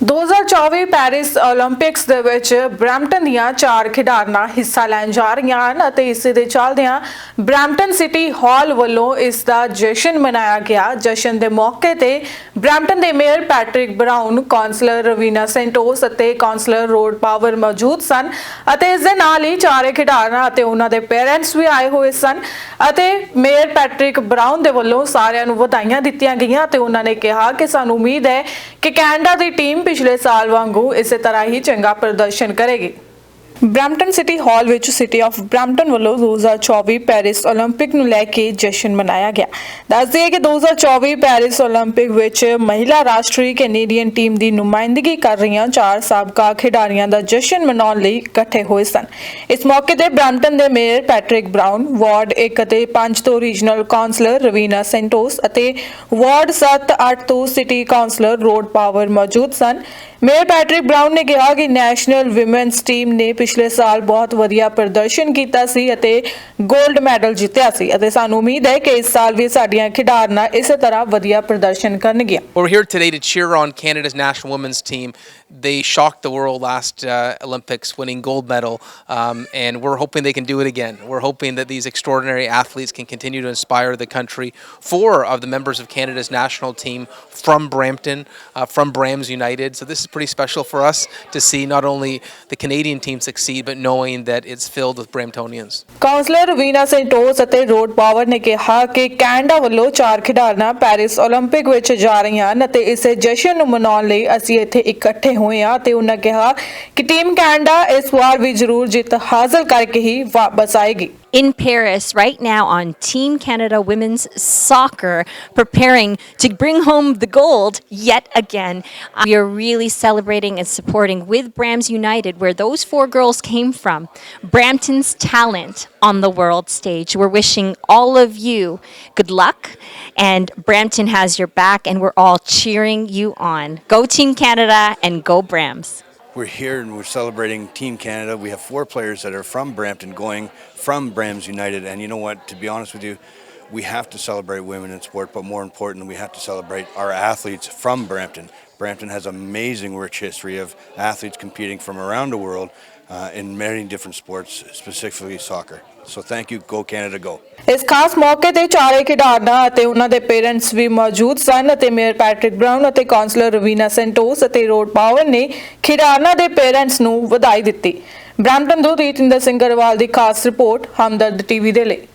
2024 Paris 올림픽ਸ ਦੇ ਵਿੱਚ Brampton ਦੀਆਂ ਚਾਰ ਖਿਡਾਰਨਾਂ ਹਿੱਸਾ ਲੈਣ ਜਾ ਰਹੀਆਂ ਹਨ ਅਤੇ ਇਸ ਦੇ ਚੱਲਦਿਆਂ ਬ੍ਰੈਂਪਟਨ ਸਿਟੀ ਹਾਲ ਵੱਲੋਂ ਇਸ ਦਾ ਜਸ਼ਨ ਮਨਾਇਆ ਗਿਆ। ਜਸ਼ਨ ਦੇ ਮੌਕੇ ਤੇ ਬ੍ਰੈਂਪਟਨ ਦੇ mayor Patrick Brown councillor Rowena Santos ਅਤੇ ਕਾਉਂਸਲਰ ਰੋਡ ਪਾਵਰ ਮੌਜੂਦ ਸਨ ਅਤੇ ਇਸ ਦੇ ਨਾਲ ਹੀ ਚਾਰੇ ਖਿਡਾਰਨਾਂ ਅਤੇ ਉਹਨਾਂ ਦੇ ਪੇਰੈਂਟਸ ਵੀ ਆਏ ਹੋਏ ਸਨ ਅਤੇ ਮੇਅਰ ਪੈਟ੍ਰਿਕ ਬਰਾਊਨ ਦੇ ਵੱਲੋਂ ਸਾਰਿਆਂ ਨੂੰ ਵਧਾਈਆਂ ਦਿੱਤੀਆਂ ਗਈਆਂ ਤੇ ਉਹਨਾਂ ਨੇ ਕਿਹਾ ਕਿ ਸਾਨੂੰ ਉਮੀਦ ਹੈ ਕਿ ਕੈਨੇਡਾ ਦੀ ਟੀਮ ਪਿਛਲੇ ਸਾਲ ਵਾਂਗੂ ਇਸੇ ਤਰ੍ਹਾਂ ਹੀ ਚੰਗਾ ਪ੍ਰਦਰਸ਼ਨ ਕਰੇਗੀ। ਬ੍ਰੈਂਪਟਨ ਸਿਟੀ ਹਾਲ ਵਿੱਚ ਸਿਟੀ ਆਫ ਬ੍ਰੈਂਪਟਨ ਵੱਲੋਂ 2024 ਪੈਰਿਸ 올림픽 ਨੂੰ ਲੈ ਕੇ ਜਸ਼ਨ ਮਨਾਇਆ ਗਿਆ ਦੱਸ ਦਈਏ ਕਿ 2024 ਪੈਰਿਸ 올림픽 ਵਿੱਚ ਮਹਿਲਾ ਰਾਸ਼ਟਰੀ ਕੈਨੇਡੀਅਨ ਟੀਮ ਦੀ ਨੁਮਾਇੰਦਗੀ ਕਰ ਰਹੀਆਂ ਚਾਰ ਸਾਬਕਾ ਖਿਡਾਰੀਆਂ ਦਾ ਜਸ਼ਨ ਮਨਾਉਣ ਲਈ ਇਕੱਠੇ ਹੋਏ ਸਨ ਇਸ ਮੌਕੇ ਤੇ ਬ੍ਰੈਂਪਟਨ ਦੇ ਮੇਅਰ ਪੈਟਰਿਕ ਬਰਾਊਨ ਵਾਰਡ 1 ਅਤੇ 5 ਤੋਂ ਰੀਜਨਲ ਕਾਉਂਸਲਰ ਰਵੀਨਾ ਸੈਂਟੋਸ ਅਤੇ ਵਾਰਡ 7 8 ਤੋਂ ਸਿਟੀ ਕਾਉਂਸਲਰ ਰੋਡ ਪਾਵਰ ਮੌਜੂਦ ਸਨ ਮੇਅਰ ਪੈਟਰਿਕ ਬਰਾਊਨ ਨੇ ਕਿਹਾ ਕਿ ਨੈਸ਼ਨਲ ਵਿਮਨਸ ਟੀਮ ਨੇ ਪਿਛਲੇ ਸਾਲ ਬਹੁਤ ਵਧੀਆ ਪ੍ਰਦਰਸ਼ਨ ਕੀਤਾ ਸੀ ਅਤੇ 골ਡ ਮੈਡਲ ਜਿੱਤਿਆ ਸੀ ਅਤੇ ਸਾਨੂੰ ਉਮੀਦ ਹੈ ਕਿ ਇਸ ਸਾਲ ਵੀ ਸਾਡੀਆਂ ਖਿਡਾਰਨਾਂ ਇਸੇ ਤਰ੍ਹਾਂ ਵਧੀਆ ਪ੍ਰਦਰਸ਼ਨ ਕਰਨਗੀਆਂ We're here today to cheer on Canada's national women's team. They shocked the world last uh, Olympics, winning gold medal, um, and we're hoping they can do it again. We're hoping that these extraordinary athletes can continue to inspire the country. Four of the members of Canada's national team from Brampton, uh, from Brams United. So this is pretty special for us to see not only the Canadian team succeed, but knowing that it's filled with Bramptonians. Councillor Rowena Santos ਅਤੇ Rod Power ਨੇ ਕਿਹਾ ਕਿ Canada ਵੱਲੋਂ ਚਾਰ ਖਿਡਾਰਨਾਂ Paris 올림픽 ਵਿੱਚ ਜਾ ਰਹੀਆਂ ਹਨ ਅਤੇ ਇਸੇ ਜਸ਼ਨ ਨੂੰ ਮਨਾਉਣ ਲਈ ਅਸੀਂ ਇੱਥੇ ਇਕੱਠੇ ਹੋਏ ਹਾਂ ਤੇ ਉਹਨਾਂ ਕਿਹਾ ਕਿ ਟੀਮ ਕੈਨੇਡਾ ਇਸ ਵਾਰ ਵੀ ਜ਼ਰੂਰ ਜਿੱਤ ਹਾਸਲ ਕਰਕੇ ਹੀ ਵਾਪਸ ਆਏਗੀ in Paris right now on Team Canada women's soccer, preparing to bring home the gold yet again. We are really celebrating and supporting with Brams United, where those four girls came from, Brampton's talent on the world stage. We're wishing all of you good luck, and Brampton has your back, and we're all cheering you on. Go Team Canada and go Brams. We're here and we're celebrating Team Canada. We have four players that are from Brampton going from Brams United. And you know what? To be honest with you, we have to celebrate women in sport, but more importantly, we have to celebrate our athletes from Brampton. Brampton has amazing rich history of athletes competing from around the world uh, in many different sports, specifically soccer. So thank you. Go Canada, go. ਇਸ ਖਾਸ ਮੌਕੇ ਤੇ ਚਾਰੇ ਖਿਡਾਰਨਾਂ ਅਤੇ ਉਹਨਾਂ ਦੇ parents ਵੀ ਮੌਜੂਦ ਸਨ ਅਤੇ ਮੇਅਰ ਪੈਟਰਿਕ ਬਰਾਊਨ ਅਤੇ ਕਾਉਂਸਲਰ ਰਵੀਨਾ ਸੈਂਟੋਸ ਅਤੇ ਰੋਡ ਪਾਵਰ ਨੇ ਖਿਡਾਰਨਾਂ ਦੇ ਪੇਰੈਂਟਸ ਨੂੰ ਵਧਾਈ ਦਿੱਤੀ ਬ੍ਰੈਂਪਟਨ ਤੋਂ ਰੀਤਿੰਦਰ ਸਿੰਘ ਗਰੇਵਾਲ ਦੀ ਖਾਸ ਰਿਪੋਰਟ ਹਮਦਰਦ ਟੀਵੀ ਦੇ ਲਈ